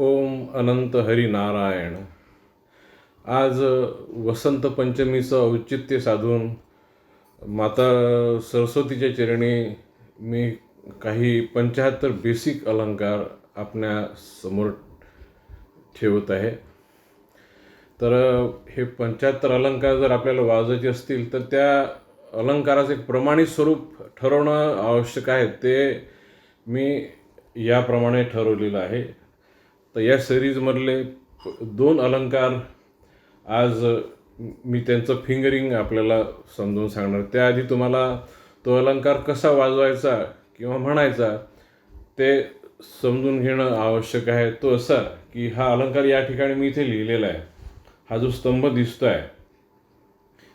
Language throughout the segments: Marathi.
ओम अनंत हरी नारायण. आज वसंत पंचमीचं औचित्य साधून माता सरस्वतीच्या चरणी मी काही पंच्याहत्तर बेसिक अलंकार आपल्यासमोर ठेवत आहे. तर हे पंच्याहत्तर अलंकार जर आपल्याला वाजायचे असतील तर त्या अलंकाराचं एक प्रमाणित स्वरूप ठरवणं आवश्यक आहे. ते मी याप्रमाणे ठरवलेलं आहे. तर या सिरीजमधले दोन अलंकार आज मी त्यांचं फिंगरिंग आपल्याला समजून सांगणार. त्याआधी तुम्हाला तो अलंकार कसा वाजवायचा किंवा म्हणायचा ते समजून घेणं आवश्यक आहे. तो असा की हा अलंकार या ठिकाणी मी इथे लिहिलेला आहे. हा जो स्तंभ दिसतो आहे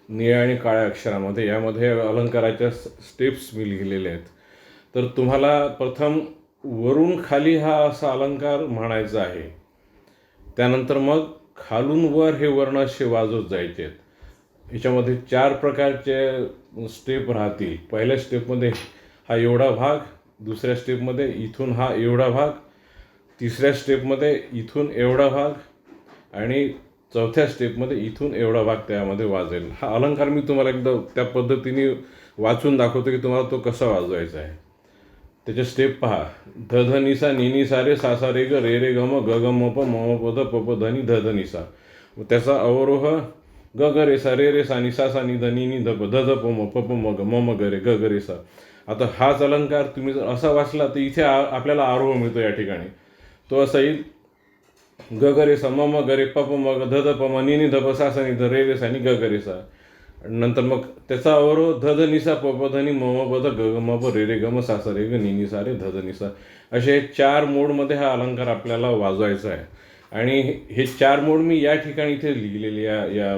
निळ्या आणि काळ्या अक्षरामध्ये यामध्ये अलंकाराच्या स्टेप्स मी लिहिलेल्या आहेत. तर तुम्हाला प्रथम वरून खाली हा असा अलंकार म्हणायचा आहे. त्यानंतर मग खालून वर हे वर्ण असे वाजवत जायचे. याच्यामध्ये चार प्रकारचे स्टेप राहतील. पहिल्या स्टेपमध्ये हा एवढा भाग दुसऱ्या स्टेपमध्ये इथून हा एवढा भाग तिसऱ्या स्टेपमध्ये इथून एवढा भाग आणि चौथ्या स्टेपमध्ये इथून एवढा भाग त्यामध्ये वाजेल. हा अलंकार मी तुम्हाला एकदा त्या पद्धतीने वाचून दाखवतो की तुम्हाला तो कसा वाजवायचा आहे. त्याचे स्टेप पहा. ध ध निसा नि सा रे सा सा रे ग रे रे ग म ग ग म प म प ध प प ध नि ध ध निसा त्याचा अवरोह ग ग रे सा रे रे सा नि सा सा नि ध नि नि ध प ध ध प म प प म ग म म ग रे ग ग रे सा. आता हाच अलंकार तुम्ही जर असा वाचला तर इथे आपल्याला आरोह मिळतो या ठिकाणी. तो असा येईल. ग ग रे सा म म ग रे प प म ग ध ध प म नि नि ध प सा सा नि ध रे रे सा नि ग ग रे सा. नंतर मग त्याचा अवरोह धध निसा पपधनी प ध ग म प रे रे ग म सा रे ग नि सा रे धध निसा असे चार मोडमध्ये हा अलंकार आपल्याला वाजवायचा आहे. आणि हे चार मोड मी या ठिकाणी इथे लिहिलेले या या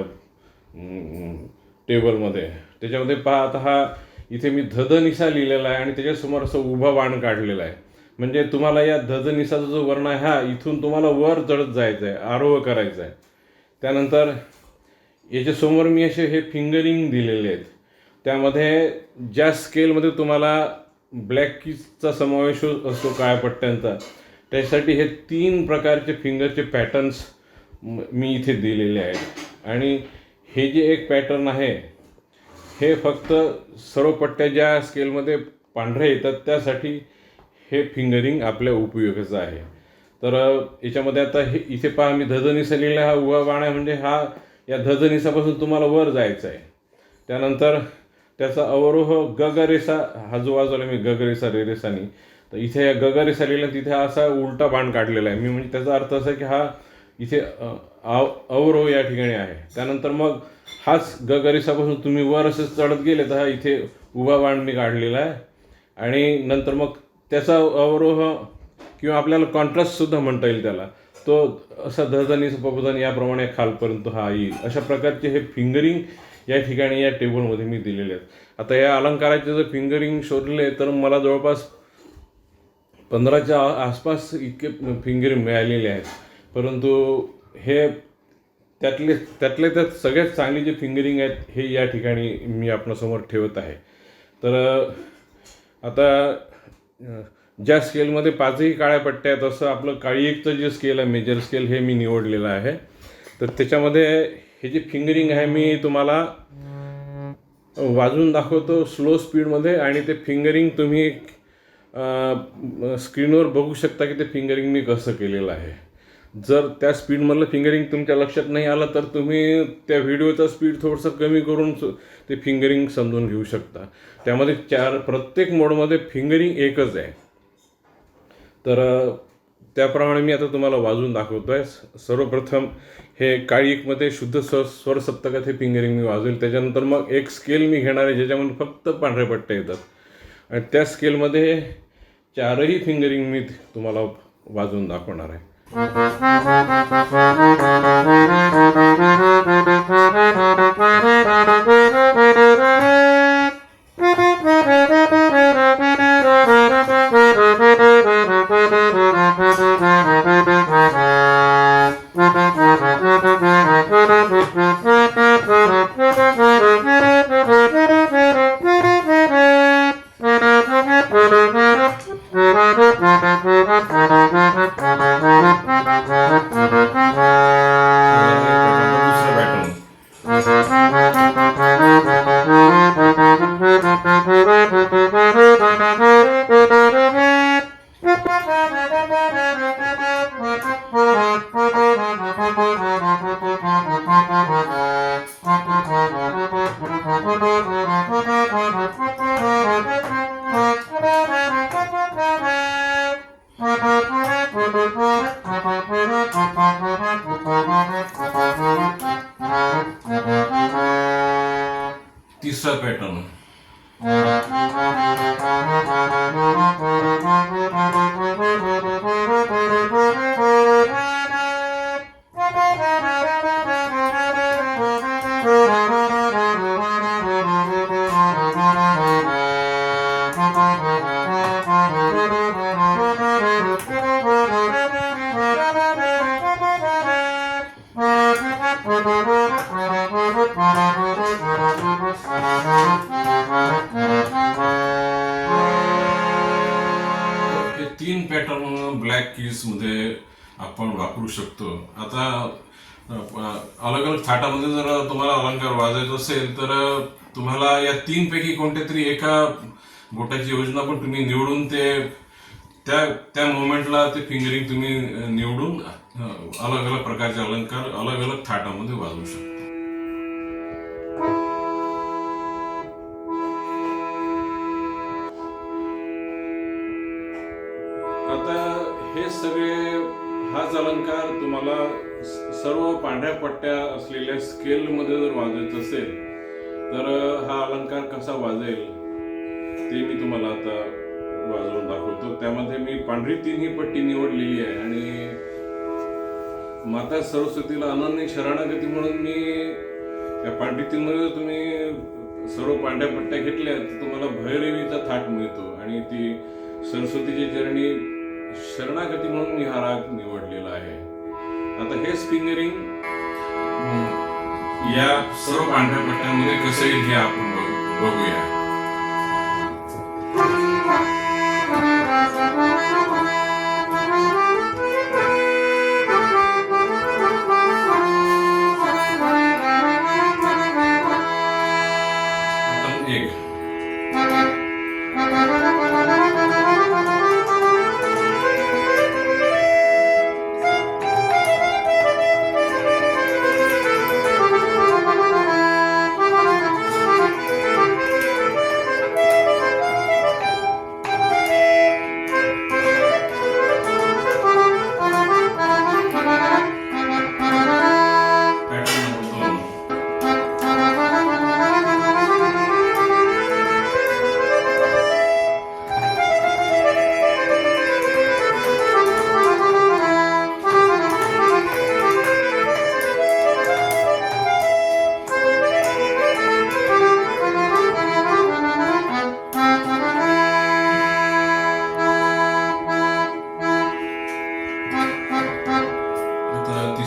टेबलमध्ये त्याच्यामध्ये पहा आता हा इथे मी धध निसा लिहिलेला आहे आणि त्याच्यासमोर असं उभा बाण काढलेला आहे. म्हणजे तुम्हाला या धध निसाचा जो वर्ण आहे हा इथून तुम्हाला वर चढत जायचं आहे आरोह करायचा आहे त्यानंतर याच्यासमोर मी असे हे फिंगरिंग दिलेले आहेत. त्यामध्ये ज्या स्केलमध्ये तुम्हाला ब्लॅक कीजचा समावेश हो- असतो काळ्या पट्ट्यांचा त्यासाठी हे तीन प्रकारचे फिंगरचे पॅटर्न्स मी इथे दिलेले आहेत. आणि हे जे एक पॅटर्न आहे हे फक्त सर्व पट्ट्या ज्या स्केलमध्ये पांढऱ्या येतात त्यासाठी हे फिंगरिंग आपल्या उपयोगाचं आहे. तर याच्यामध्ये आता हे इथे पहा मी धजनिसा हा उभा बाण आहे म्हणजे हा या धजनिसापासून तुम्हाला वर जायचं आहे त्यानंतर त्याचा अवरोह गगरेसा हा जो वाजवला मी गगरेसा रेरेसानी तर इथे या गगरेसा लिहिला तिथे असा उलटा बाण काढलेला आहे. मी म्हणजे त्याचा अर्थ असा की हा इथे अव अवरोह या ठिकाणी आहे. त्यानंतर मग हाच गगरेसापासून तुम्ही वर असं चढत गेले तर हा इथे उभा बाण मी काढलेला आहे. आणि नंतर मग त्याचा अवरोह किंवा आपल्याला कॉन्ट्रास्टसुद्धा म्हणता येईल त्याला. तो असा धनी पपधनी याप्रमाणे खालपर्यंत हा येईल. अशा प्रकारचे हे फिंगरिंग या ठिकाणी या टेबलमध्ये मी दिलेले आहेत. आता या अलंकाराचे जर फिंगरिंग शोधले तर मला जवळपास पंधराच्या आसपास इतके फिंगरिंग मिळालेले आहेत. परंतु हे त्यातले त्यातले त्यात सगळ्यात चांगली जे फिंगरिंग आहेत हे या ठिकाणी मी आपणासमोर ठेवत आहे. तर आता ज्या स्केलमध्ये पाचही काळ्या पट्ट्या आहेत असं आपलं काळी एकचं जे स्केल आहे मेजर स्केल हे मी निवडलेलं आहे. तर त्याच्यामध्ये हे जे फिंगरिंग आहे मी तुम्हाला वाजून दाखवतो स्लो स्पीडमध्ये आणि ते फिंगरिंग तुम्ही स्क्रीनवर बघू शकता की ते फिंगरिंग मी कसं केलेलं आहे. जर त्या स्पीडमधलं फिंगरिंग तुमच्या लक्षात नाही आलं तर तुम्ही त्या व्हिडिओचा स्पीड थोडंसं कमी करून ते फिंगरिंग समजून घेऊ शकता. त्यामध्ये चार प्रत्येक मोडमध्ये फिंगरिंग एकच आहे. तर त्याप्रमाणे मी आता तुम्हाला वाजून दाखवतो आहे सर्वप्रथम हे काळी एकमध्ये शुद्ध स्वर स्वर सप्तकात हे फिंगरिंग मी वाजवेल. त्याच्यानंतर मग एक स्केल मी घेणार आहे ज्याच्यामध्ये फक्त पांढरे पट्टे येतात. आणि त्या स्केलमध्ये चारही फिंगरिंग मी तुम्हाला वाजवून दाखवणार आहे. पॅटर्न आपण वापरू शकतो. आता अलग अलग थाटामध्ये जर तुम्हाला अलंकार वाजायचा असेल तर तुम्हाला या तीन पैकी कोणत्या तरी एका बोटाची योजना पण तुम्ही निवडून ते त्या त्या मोमेंटला ते फिंगरिंग तुम्ही निवडून अलग अलग प्रकारचे अलंकार अलग अलग थाटामध्ये वाजवू शकता. आता हे सगळे हाच अलंकार तुम्हाला सर्व पांढऱ्या पट्ट्या असलेल्या स्केलमध्ये जर वाजायचं असेल तर हा अलंकार कसा वाजेल ते मी तुम्हाला आता वाजवून दाखवतो. त्यामध्ये मी पांढरी तिन्ही पट्टी निवडलेली आहे आणि माता सरस्वतीला अनन्य शरणागती म्हणून मी त्या पांढरी तीनमध्ये तुम्ही सर्व पांढऱ्या पट्ट्या घेतल्या तर तुम्हाला भैरवीचा थाट मिळतो आणि ती सरस्वतीच्या चरणी शरणागती म्हणून मी हा राग निवडलेला आहे. आता हे स्पिंगरिंग या सर्व पांढऱ्या पट्ट्यांमध्ये कसं येईल हे आपण बघूया.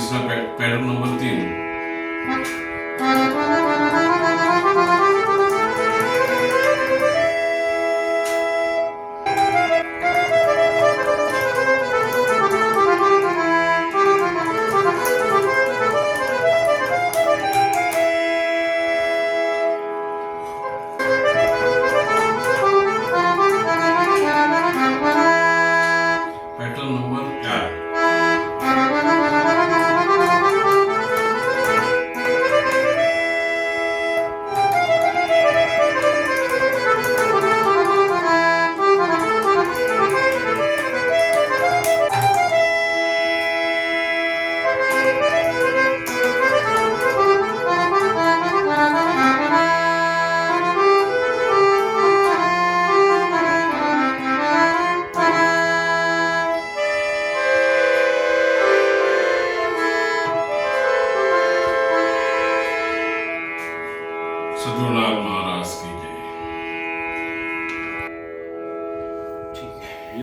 तिसरा पॅ- पॅटर्न नंबर तीन